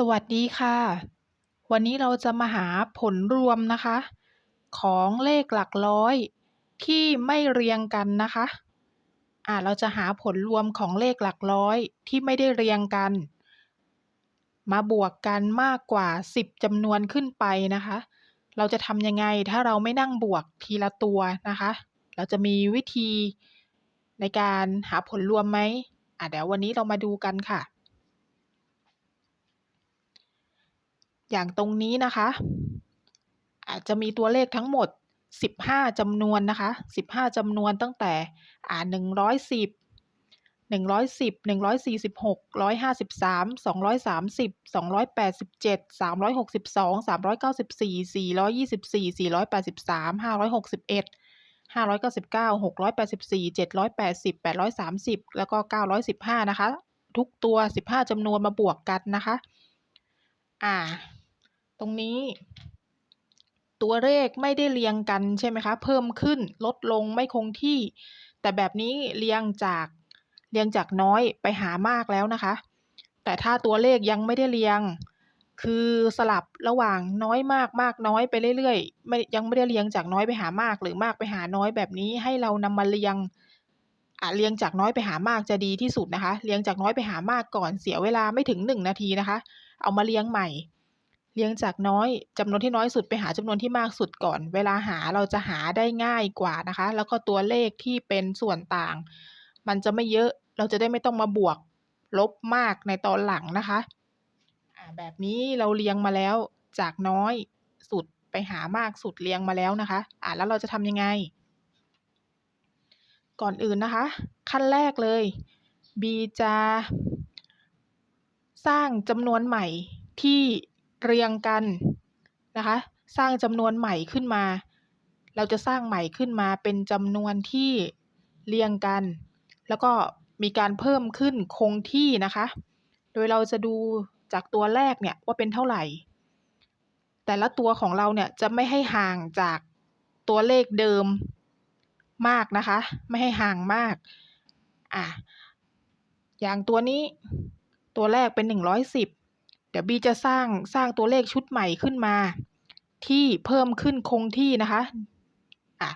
สวัสดีค่ะ วันนี้เราจะมาหาผลรวมนะคะ ของเลขหลักร้อย ที่ไม่เรียงกันนะคะอ่าเราจะหาผลรวมของเลขหลักร้อยที่ไม่ได้เรียงกัน มาบวกกันมากกว่า 10จำนวนขึ้นไปนะคะ เราจะทำยังไงถ้าเราไม่นั่งบวกทีละตัวนะคะ เราจะมีวิธีในการหาผลรวมไหมอะเดี๋ยววันนี้เรามาดูกันค่ะ อย่างตรงนี้นะคะ อาจจะมีตัวเลขทั้งหมด 15จำนวนนะคะ 15จำนวนตั้งแต่อ่า110 110 146 153 230 287 362 394 424 483 561 599 684 780 830 แล้วก็ 915 นะคะ ทุกตัว 15จำนวนมาบวกกันนะคะ อ่า ตรงนี้ ตัวเลขไม่ได้เรียงกันใช่ไหมคะ เพิ่มขึ้นลดลงไม่คงที่ แต่แบบนี้เรียงจากเรียงจากน้อยไปหามากแล้วนะคะ แต่ถ้าตัวเลขยังไม่ได้เรียง คือสลับระหว่างน้อยมากมากน้อยไปเรื่อยๆไม่ยังไม่ได้เรียงจากน้อยไปหามากหรือมากไปหาน้อยแบบนี้ให้เรานำมาเรียงอะเรียงจากน้อยไปหามากจะดีที่สุดนะคะ เรียงจากน้อยไปหามากก่อนเสียเวลาไม่ถึงหนึ่งนาทีนะคะ เอามาเรียงใหม่ เรียงจากน้อยจำนวนที่น้อยสุดไปหาจำนวนที่มากสุดก่อน เวลาหาเราจะหาได้ง่ายกว่านะคะ แล้วก็ตัวเลขที่เป็นส่วนต่าง มันจะไม่เยอะเราจะได้ไม่ต้องมาบวกลบมากในตอนหลังนะคะแบบนี้เราเรียงมาแล้วจากน้อยสุดไปหามากสุดเรียงมาแล้วนะคะ อ่าแล้วเราจะทำยังไง ก่อนอื่นนะคะ ขั้นแรกเลย B จะ สร้างจำนวนใหม่ที่ เรียงกันนะคะ สร้างจำนวนใหม่ขึ้นมา เราจะสร้างใหม่ขึ้นมาเป็นจำนวนที่เรียงกัน แล้วก็มีการเพิ่มขึ้นคงที่นะคะ โดยเราจะดูจากตัวแรกเนี่ยว่าเป็นเท่าไหร่ แต่ละตัวของเราเนี่ยจะไม่ให้ห่างจากตัวเลขเดิมมากนะคะ ไม่ให้ห่างมากอะอย่างตัวนี้ตัวแรกเป็นหนึ่งร้อยสิบ ดี๋ยวบีจะสร้างสร้างตัวเลขชุดใหม่ขึ้นมา ที่เพิ่มขึ้นคงที่นะคะอะ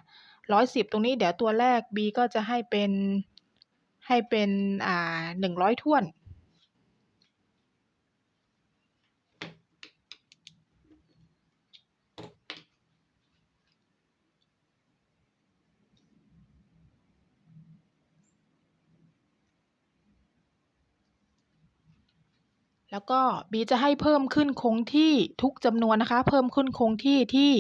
ร้อยสิบตรงนี้เดี๋ยวตัวแรกบีก็จะให้เป็นให้เป็นอ่าหนึ่งร้อยถ้วน แล้วก็บีจะให้เพิ่มขึ้นคงที่ทุกจำนวนนะคะ เพิ่มขึ้นคงที่ที่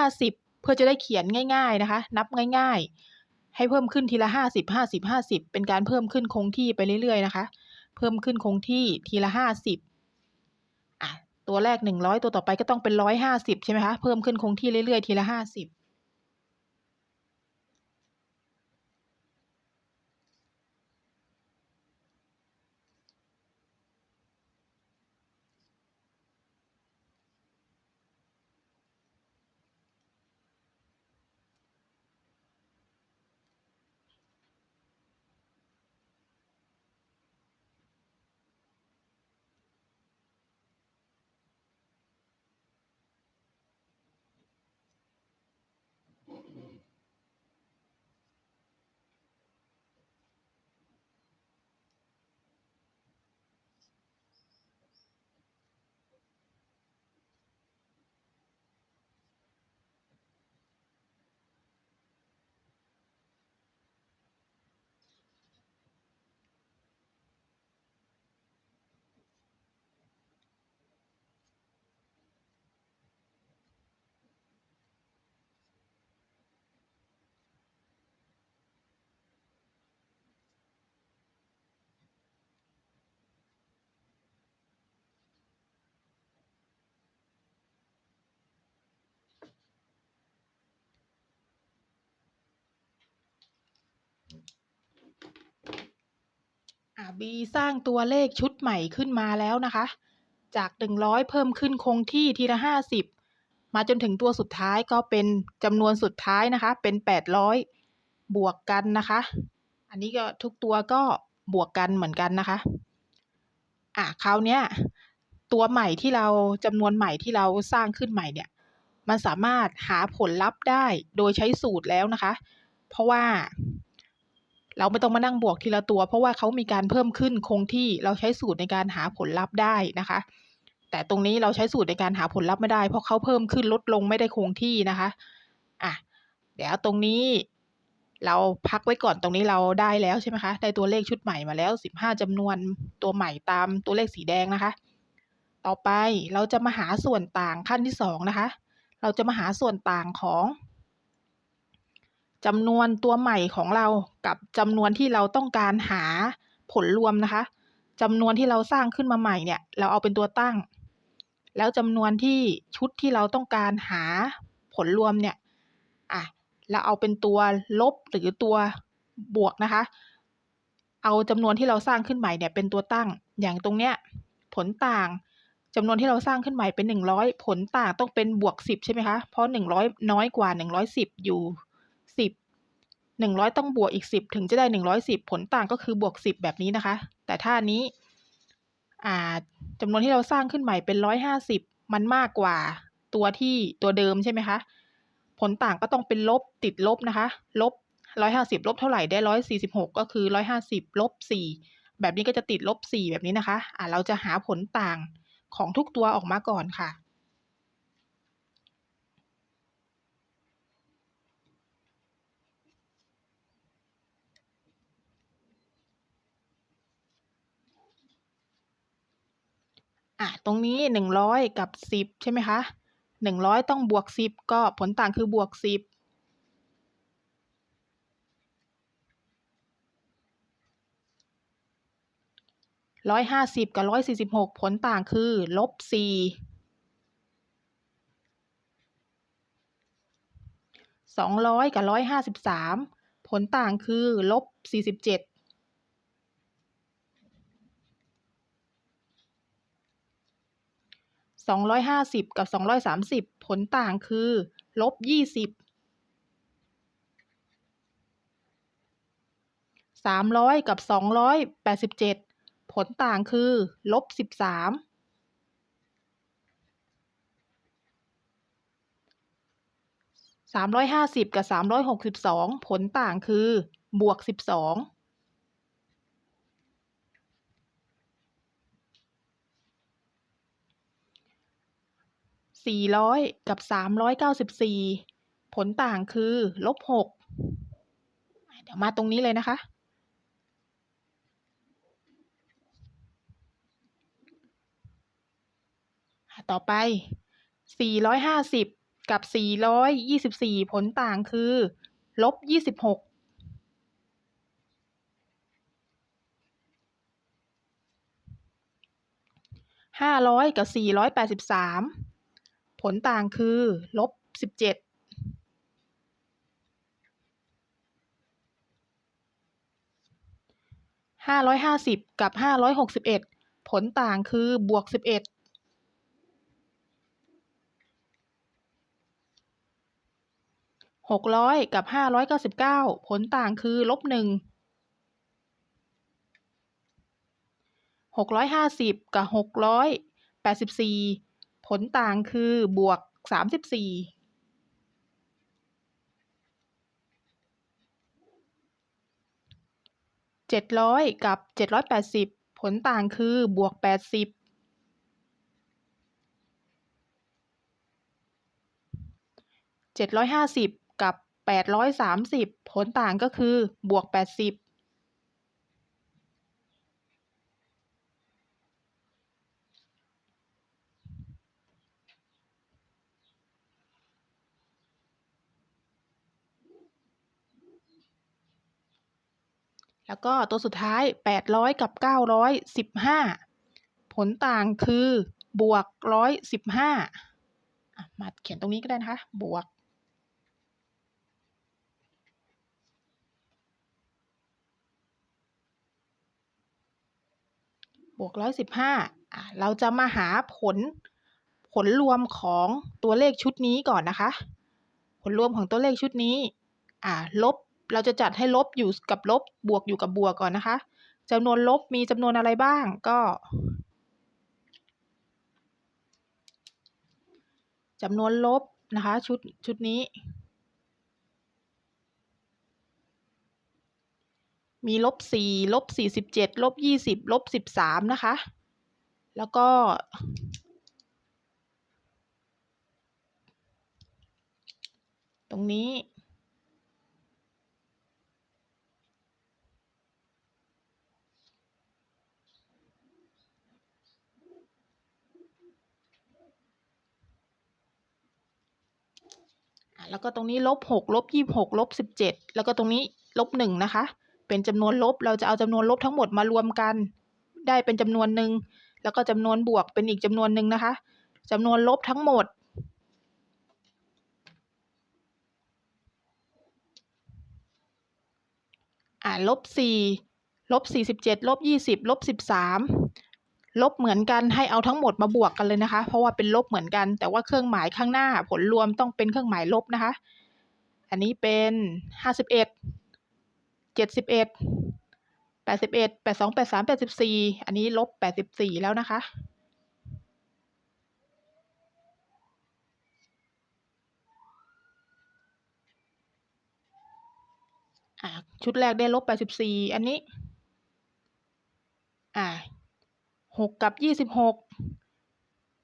50 เพื่อจะได้เขียนง่าย ๆนะคะ นับง่าย ๆ ให้เพิ่มขึ้นทีละ 50 50 50 เป็นการเพิ่มขึ้นคงที่ไปเรื่อยๆนะคะ เพิ่มขึ้นคงที่ทีละ 50อะตัวแรก 100 ตัวต่อไปก็ต้องเป็น 150 ใช่ไหมคะ เพิ่มขึ้นคงที่เรื่อยๆ ทีละ 50 อ่า B สร้างตัวเลขชุดใหม่ขึ้นมาแล้วนะคะ จากหนึ่งร้อยเพิ่มขึ้นคงที่ทีละห้าสิบมาจนถึงตัวสุดท้ายก็เป็นจำนวนสุดท้ายนะคะ เป็นแปดร้อยบวกกันนะคะ อันนี้ก็ทุกตัวก็บวกกันเหมือนกันนะคะ อะคราวเนี้ยตัวใหม่ที่เราจำนวนใหม่ที่เราสร้างขึ้นใหม่เนี่ย มันสามารถหาผลลัพธ์ได้โดยใช้สูตรแล้วนะคะ เพราะว่า เราไม่ต้องมานั่งบวกทีละตัว เพราะว่าเขามีการเพิ่มขึ้นคงที่เราใช้สูตรในการหาผลลัพธ์ได้นะคะ แต่ตรงนี้เราใช้สูตรในการหาผลลัพธ์ไม่ได้ เพราะเขาเพิ่มขึ้นลดลงไม่ได้คงที่นะคะอะเดี๋ยวตรงนี้เราพักไว้ก่อนตรงนี้เราได้แล้วใช่ไหมคะ ได้ตัวเลขชุดใหม่มาแล้วสิบห้าจำนวนตัวใหม่ตามตัวเลขสีแดงนะคะ ต่อไปเราจะมาหาส่วนต่างขั้นที่สองนะคะ เราจะมาหาส่วนต่างของ จำนวนตัวใหม่ของเรากับจำนวนที่เราต้องการหาผลรวมนะคะจำนวนที่เราสร้างขึ้นมาใหม่เนี่ย เราเอาเป็นตัวตั้ง แล้วจำนวนที่ชุดที่เราต้องการหาผลรวมเนี่ยอะเราเอาเป็นตัวลบหรือตัวบวกนะคะ เอาจำนวนที่เราสร้างขึ้นใหม่เนี่ยเป็นตัวตั้ง อย่างตรงเนี้ยผลต่างจำนวนที่เราสร้างขึ้นใหม่เป็นหนึ่งร้อยผลต่างต้องเป็นบวกสิบใช่ไหมคะ เพราะหนึ่งร้อยน้อยกว่าหนึ่งร้อย 100 ต้องบวกอีก 10 ถึงจะได้ 110 ผลต่างก็คือบวก 10 แบบนี้นะคะ แต่ถ้านี้จำนวนที่เราสร้างขึ้นใหม่เป็น 150 มันมากกว่าตัวที่ตัวเดิมใช่ไหมคะ ผลต่างก็ต้องเป็นลบติดลบนะคะ ลบ 150 ลบเท่าไหร่ได้ 146 ก็คือ 150 ลบ 4 แบบนี้ก็จะติดลบ 4 แบบนี้นะคะ อ่เราจะหาผลต่างของทุกตัวออกมาก่อนค่ะ อะตรงนี้หนึ่งร้อยกับสิบใช่ไหมคะหนึ่งร้อยต้องบวกสิบก็ผลต่างคือบวกสิบร้อยห้าสิบกับร้อยสี่สิบหกผลต่างคือลบสี่สองร้อยกับร้อยห้าสิบสามผลต่างคือลบสี่สิบเจ็ด สองร้อยห้าสิบกับสองร้อยสามสิบผลต่างคือ ลบยี่สิบสามร้อยกับสองร้อย 400 กับ 394 ผลต่างคือลบ6เดี๋ยวมาตรงนี้เลยนะคะ ต่อไป 450 กับ 424 ผลต่างคือลบ 26ห้าร้อยกับสี่ร้อยแปดสิบสาม ลต่างคือลบหกเดี๋ยวมาตรงนี้เลยนะคะต่อไป450กับ424ผลต่างคือลบ26 500กับ483ผลต่างคือบ17 550กับ561ผลต่างคือบวก11หกร้อยกับห้าร้อยเก้าสิบเก้าผลต่างคือลบหนึ่งหกร้อยห้าสิบกับหกร้อยแปดสิบสี่ ผลต่างคือบวกสามสิบสี่เจ็ดร้อยกับเจ็ดร้อยแปดสิบผลต่างคือบวกแปดสิบเจ็ดร้อยห้าสิบกับแปดร้อยสามสิบผลต่างก็คือบวกแปดสิบ แล้วก็ตัวสุดท้ายแปดร้อยกับเก้าร้อยสิบห้าผลต่างคือบวกร้อยสิบห้ามาเขียนตรงนี้ก็ได้นะคะ บวก บวกร้อยสิบห้าเราจะมาหาผลผลรวมของตัวเลขชุดนี้ก่อนนะคะ ผลรวมของตัวเลขชุดนี้ลบ เราจะจัดให้ลบอยู่กับลบบวกอยู่กับบวกก่อนนะคะจำนวนลบมีจำนวนอะไรบ้างก็จำนวนลบนะคะ ชุดชุดนี้ มีลบสี่ลบสี่สิบเจ็ดลบยี่สิบลบสิบสามนะคะ แล้วก็ ตรงนี้ อะ แล้วก็ตรงนี้ลบหกลบยี่หกลบสิบเจ็ดแล้วก็ตรงนี้ลบหนึ่งนะคะ เป็นจำนวนลบเราจะเอาจำนวนลบทั้งหมดมารวมกัน ได้เป็นจำนวนหนึ่งแล้วก็จำนวนบวกเป็นอีกจำนวนหนึ่งนะคะจำนวนลบทั้งหมดอ่าลบสี่ลบสี่สิบเจ็ดลบยี่สิบลบสิบสาม ลบเหมือนกันให้เอาทั้งหมดมาบวกกันเลยนะคะ เพราะว่าเป็นลบเหมือนกัน แต่ว่าเครื่องหมายข้างหน้าผลรวมต้องเป็นเครื่องหมายลบนะคะ อันนี้เป็นห้าสิบเอ็ดเจ็ดสิบเอ็ดแปดสิบเอ็ดแปดสองแปดสามแปดสิบสี่อันนี้ลบแปดสิบสี่แล้วนะคะชุดแรกได้ลบแปดสิบสี่อันนี้ อ่า หกกับยี่สิบหก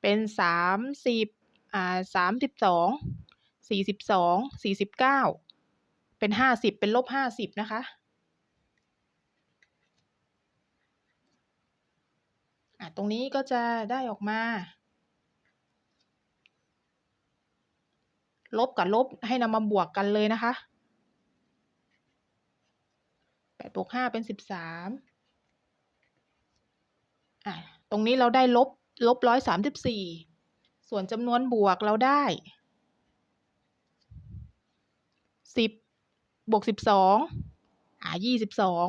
เป็นสามสิบอ่าสามสิบสองสี่สิบสองสี่สิบเก้าเป็นห้าสิบเป็นลบห้าสิบนะคะอะตรงนี้ก็จะได้ออกมา ลบกับลบให้นำมาบวกกันเลยนะคะแปดบวกห้าเป็นสิบสาม อะตรงนี้เราได้ลบลบร้อยสามสิบสี่ส่วนจำนวนบวกเราได้สิบบวกสิบสองอ่ายี่สิบสอง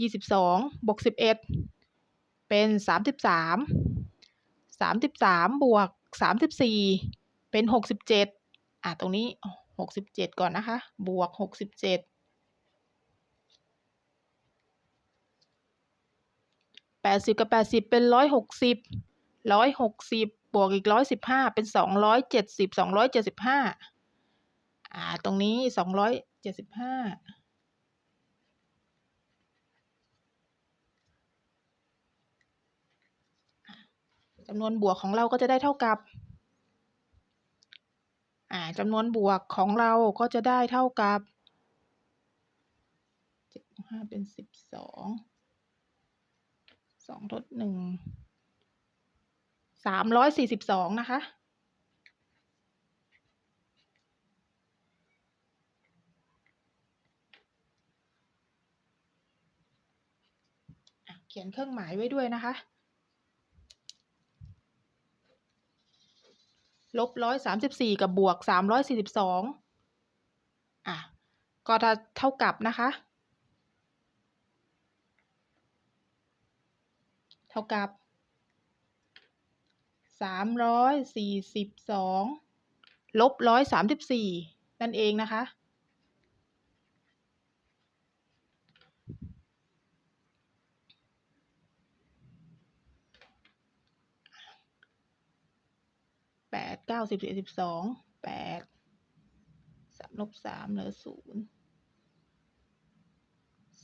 ยี่สิบสองบวกสิบเอ็ดเป็นสามสิบสามสามสิบสามบวกสามสิบสี่เป็นหกสิบเจ็ดอะตรงนี้หกสิบเจ็ดก่อนนะคะ บวกหกสิบเจ็ด แปดสิบกับแปดสิบเป็นร้อยหกสิบร้อยหกสิบบวกอีกร้อยสิบห้าเป็นสองร้อยเจ็ดสิบสองร้อยเจ็ดสิบห้าอ่า ตรงนี้สองร้อยเจ็ดสิบห้าจำนวนบวกของเราก็จะได้เท่ากับ อ่าจำนวนบวกของเราก็จะได้เท่ากับเจ็ดห้าเป็นสิบสอง สองทดหนึ่งสามร้อยสี่สิบสองนะคะ เขียนเครื่องหมายไว้ด้วยนะคะ ลบร้อยสามสิบสี่กับบวกสามร้อยสี่สิบสองอะ ก็จะเท่ากับนะคะ เท่ากับสามร้อยสี่สิบสองลบร้อยสามสิบสี่นั่นเองนะคะ แปดเก้าสิบสี่สิบสองแปดสามลบสามเหลือศูนย์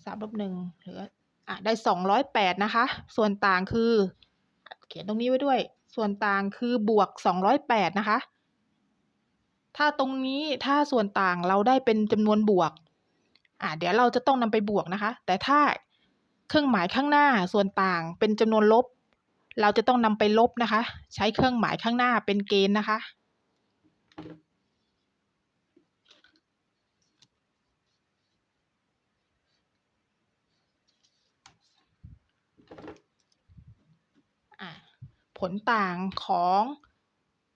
สามลบหนึ่งเหลือ อะได้สองร้อยแปดนะคะ ส่วนต่างคือ เขียนตรงนี้ไว้ด้วย ส่วนต่างคือบวกสองร้อยแปดนะคะ ถ้าตรงนี้ถ้าส่วนต่างเราได้เป็นจำนวนบวก อะเดี๋ยวเราจะต้องนำไปบวกนะคะ แต่ถ้าเครื่องหมายข้างหน้าส่วนต่างเป็นจำนวนลบ เราจะต้องนำไปลบนะคะ ใช้เครื่องหมายข้างหน้าเป็นเกณฑ์นะคะอะ ผลต่างของ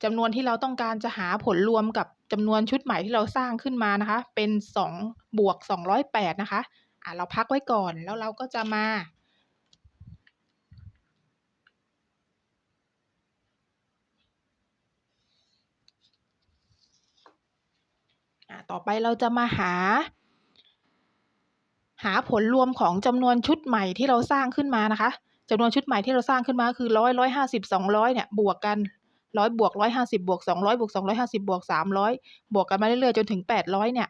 จำนวนที่เราต้องการจะหาผลรวมกับจำนวนชุดใหม่ที่เราสร้างขึ้นมานะคะ เป็นสองบวกสองร้อยแปดนะคะอะเราพักไว้ก่อนแล้วเราก็จะมาอะต่อไปเราจะมาหา หาผลรวมของจำนวนชุดใหม่ที่เราสร้างขึ้นมานะคะ จำนวนชุดใหม่ที่เราสร้างขึ้นมาคือร้อยร้อยห้าสิบสองร้อยเนี่ยบวกกันร้อยบวกร้อยห้าสิบบวกสองร้อยบวกสองร้อยห้าสิบบวกสามร้อยบวกกันมาเรื่อยๆจนถึงแปดร้อยเนี่ย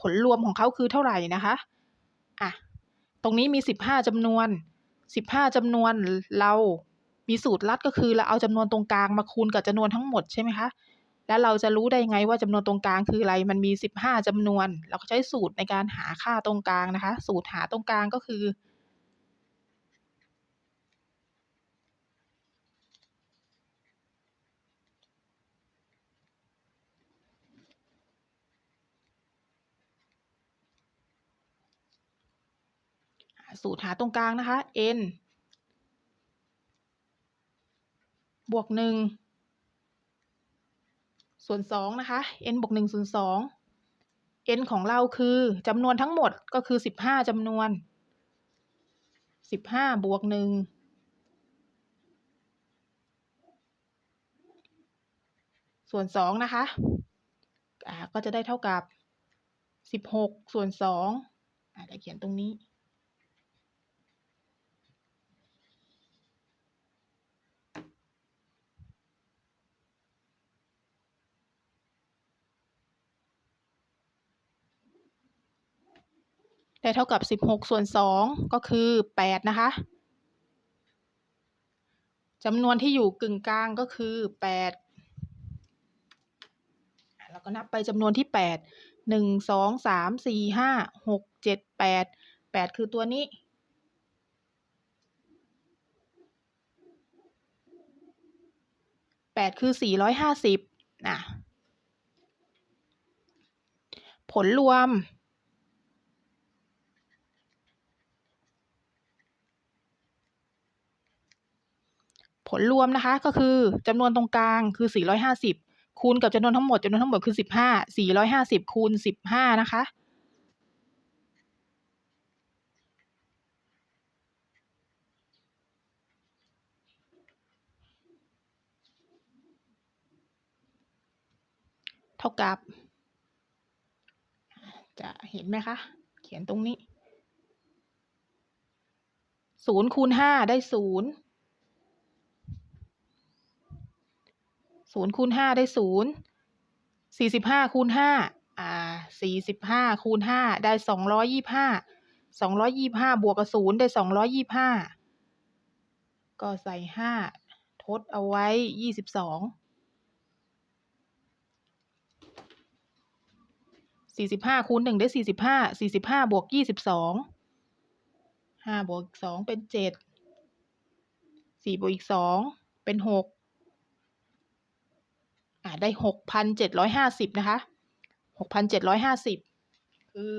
ผลรวมของเขาคือเท่าไหร่นะคะอะตรงนี้มีสิบห้าจำนวนสิบห้าจำนวนเรามีสูตรลัดก็คือเราเอาจำนวนตรงกลางมาคูณกับจำนวนทั้งหมดใช่ไหมคะ แล้วเราจะรู้ได้ยังไงว่าจำนวนตรงกลางคืออะไร มันมีสิบห้าจำนวน เราก็ใช้สูตรในการหาค่าตรงกลางนะคะ สูตรหาตรงกลางก็คือ สูตรหาตรงกลางนะคะ n บวกหนึ่งส่วนสองนะคะ n บวกหนึ่งส่วนสอง n ของเราคือจำนวนทั้งหมดก็คือสิบห้าจำนวนสิบห้าบวกหนึ่งส่วนสองนะคะก็จะได้เท่ากับสิบหกส่วนสองอ่าเดี๋ยวเขียนตรงนี้ ได้เท่ากับสิบหกส่วนสองก็คือแปดนะคะจำนวนที่อยู่กึ่งกลางก็คือแปดเราก็นับไปจำนวนที่แปดหนึ่งสองสามสี่ห้าหกเจ็ดแปดแปดคือตัวนี้แปดคือสี่ร้อยห้าสิบนะผลรวม ผลรวมนะคะก็คือจำนวนตรงกลางคือ 450 คูณกับจำนวนทั้งหมดจำนวนทั้งหมดคือ 15 450 คูณ 15 นะคะ เท่ากับ จะเห็นไหมคะ เขียนตรงนี้ 0 คูณ 5 ได้ 0 ศูนย์คูณห้าได้ศูนย์สี่สิบห้าคูณห้าอ่าสี่สิบห้าคูณห้าได้สองร้อยยี่ห้าสองร้อยยี่ห้าบวกกับศูนย์ได้สองร้อยยี่ห้าก็ใส่ห้าทดเอาไว้ยี่สิบสองสี่สิบห้าคูณหนึ่งได้สี่สิบห้าสี่สิบห้าบวกยี่สิบสองห้าบวกสองเป็นเจ็ดสี่บวกอีกสองเป็นหก อ่าได้หกพันเจ็ดร้อยห้าสิบนะคะหกพันเจ็ดร้อยห้าสิบคือ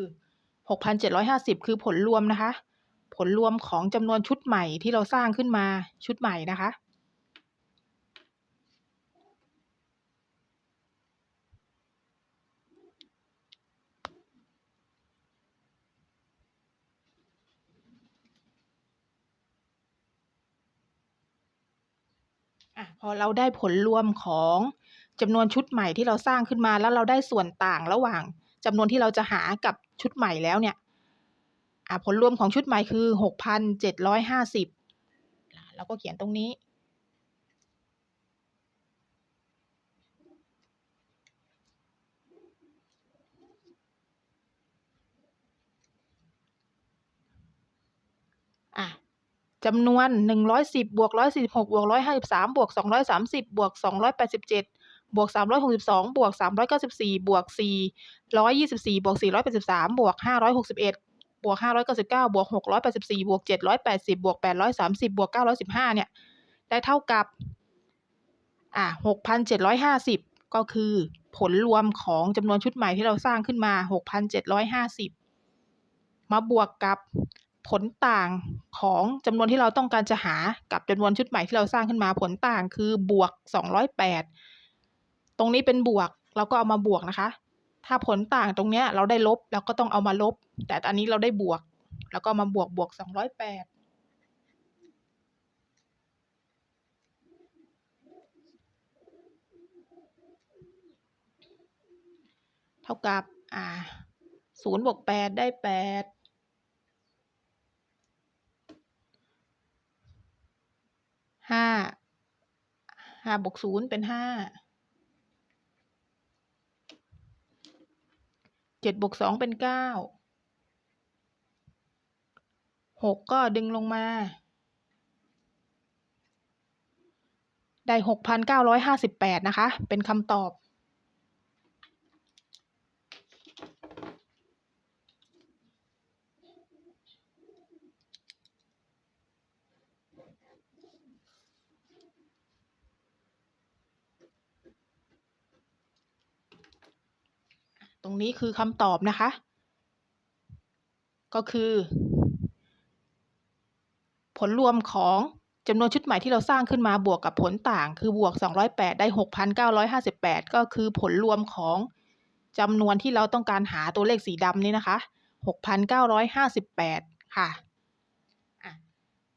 หกพันเจ็ดร้อยห้าสิบคือผลรวมนะคะ ผลรวมของจำนวนชุดใหม่ที่เราสร้างขึ้นมาชุดใหม่นะคะอะพอเราได้ผลรวมของ จำนวนชุดใหม่ที่เราสร้างขึ้นมาแล้วเราได้ส่วนต่างระหว่าง จำนวนที่เราจะหากับชุดใหม่แล้วเนี่ยผลรวมของชุดใหม่คือหกพันเจ็ดร้อยห้าสิบเราก็เขียนตรงนี้ จำนวนหนึ่งร้อยสิบบวกร้อยสิบหกบวกร้อยห้าสิบสามบวกสองร้อยสามสิบบวกสองร้อยแปดสิบเจ็ด บวกสามร้อยหกสิบสองบวกสามร้อยเก้าสิบสี่บวกสี่ร้อยยี่สิบสี่บวกสี่ร้อยแปดสิบสามบวกห้าร้อยหกสิบเอ็ดบวกห้าร้อยเก้าสิบเก้าบวกหกร้อยแปดสิบสี่บวกเจ็ดร้อยแปดสิบบวกแปดร้อยสามสิบบวกเก้าร้อยสิบห้าเนี่ย ได้เท่ากับ อะหกพันเจ็ดร้อยห้าสิบก็คือผลรวมของจำนวนชุดใหม่ที่เราสร้างขึ้นมาหกพันเจ็ดร้อยห้าสิบมาบวกกับผลต่างของจำนวนที่เราต้องการจะหากับจำนวนชุดใหม่ที่เราสร้างขึ้นมาผลต่างคือบวกสองร้อยแปด ตรงนี้เป็นบวกเราก็เอามาบวกนะคะ ถ้าผลต่างตรงเนี้ยเราได้ลบเราก็ต้องเอามาลบ แต่อันนี้เราได้บวก แล้วก็มาบวกบวกสองร้อยแปดเท่ากับอ่าศูนย์บวกแปดได้แปดห้าห้าบวกศูนย์เป็นห้า จ็ดบวกสองเป็นเก้าหกก็ดึงลงมา ได้หกพันเก้าร้อยห้าสิบแปดนะคะ เป็นคำตอบ รงนี้คือคำตอบนะคะ ก็คือ ผลรวมของจำนวนชุดใหม่ที่เราสร้างขึ้นมาบวกกับผลต่าง คือบวก 208 ได้ 6,958 ก็คือผลรวมของจำนวนที่เราต้องการหาตัวเลขสีดำนี้นะคะ 6,958 ค่ะอะ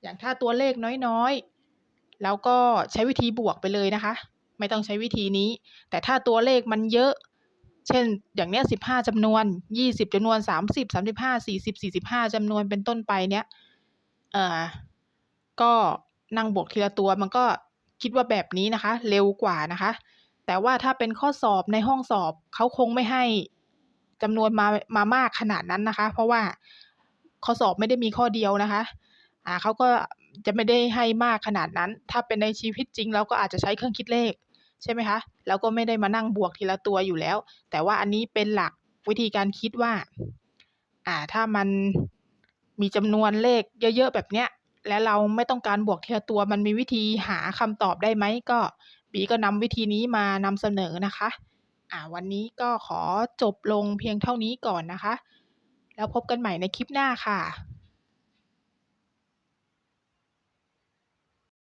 อย่างถ้าตัวเลขน้อยๆ แล้วก็ใช้วิธีบวกไปเลยนะคะ ไม่ต้องใช้วิธีนี้ แต่ถ้าตัวเลขมันเยอะ เช่น อย่างเนี้ย15จำนวน20จำนวน30 35 40 45จำนวนเป็นต้นไปเนี้ยเอ่อก็นั่งบวกทีละตัวมันก็คิดว่าแบบนี้นะคะ เร็วกว่านะคะ แต่ว่าถ้าเป็นข้อสอบในห้องสอบเขาคงไม่ให้จำนวนมามามากขนาดนั้นนะคะ เพราะว่าข้อสอบไม่ได้มีข้อเดียวนะคะอ่าเขาก็จะไม่ได้ให้มากขนาดนั้น ถ้าเป็นในชีวิตจริงเราก็อาจจะใช้เครื่องคิดเลข ใช่ไหมคะแล้วก็ไม่ได้มานั่งบวกทีละตัวอยู่แล้ว แต่ว่าอันนี้เป็นหลักวิธีการคิดว่า อ่าถ้ามันมีจำนวนเลขเยอะๆแบบเนี้ยและเราไม่ต้องการบวกทีละตัวมันมีวิธีหาคำตอบได้ไหมก็บีก็นำวิธีนี้มานำเสนอนะคะ อ่า วันนี้ก็ขอจบลงเพียงเท่านี้ก่อนนะคะ แล้วพบกันใหม่ในคลิปหน้าค่ะ